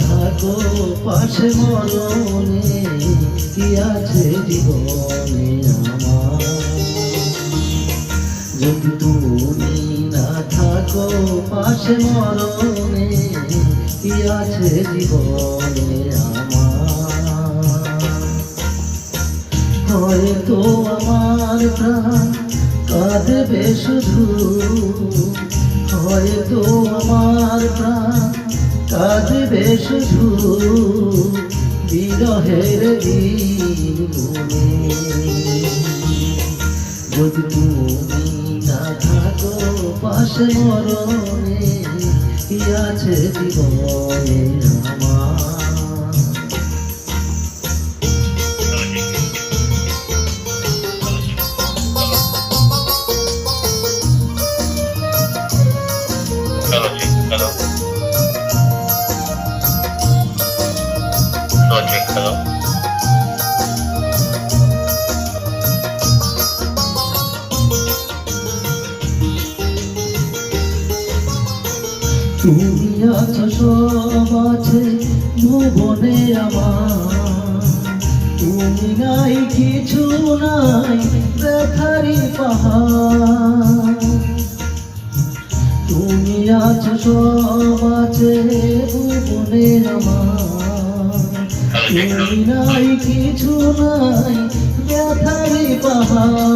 থাকো, পাশে মরণে কি আছে জীবনে আমার? যদি তুমি না থাকো, পাশে মরণে কি আছে জীবনে আমার? হয়তো আমার প্রাণ কাঁদবে শুধু হয়তো আমার প্রাণ। কাঁদবে শুধু বিরহের যদি তুমি না থাকো পাশে মরণে, কি আছে জীবনে আমার? তুমি আছো সব আছে, ভুবনে আমার। তুমি নাই, কিছু নাই, দেখারি পাহাড়। তুমি আছো সব আছে, ভুবনে আমার। তুমি নাই, কিছু নাই, দেখারি পাহাড়।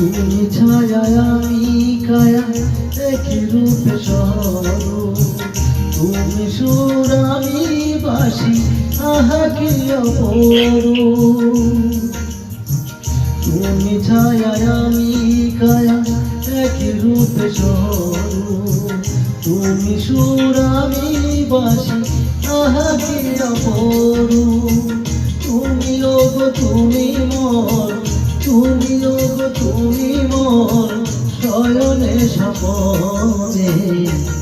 তুমি ছায়া আমি কায়া, একই রূপে সরু তুমি সুর আমি বাসি আহা কি তুমি ছায়া আমি কায়া, একই রূপে সরু তুমি সুর আমি বাসি আহা কি তুমি ওগো তুমি মোর তুমি ওগো তুমি মোর শয়নে সপনে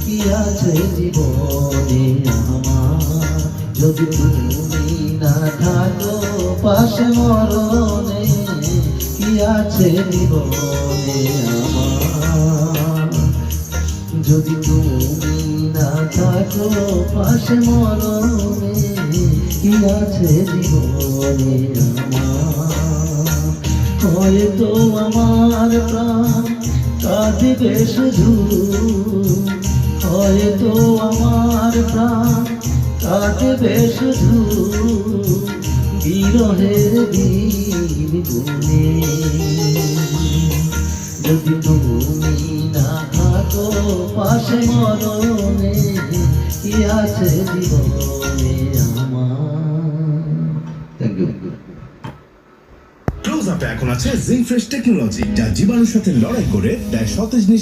কি আছে জীবনে আমার? যদি তুমি না থাকো পাশে মরণে, কি আছে জীবনে আমার? যদি তুমি না থাকো পাশে মরণে, কি আছে জীবনে আমার? হয়তো আমার প্রাণ কাঁদবে শুধু। হয়তো আমার প্রাণ কাঁদবে শুধু। বিরহের দিন গুনে যদি তুমি না থাকো পাশে মরণে, কি আছে জীবনে আমার? থ্যাংক ইউ এখন আছে জিঙ্ক ফ্রেশ টেকনোলজি যা জীবাণুর সাথে লড়াই করে দেয় সতেজ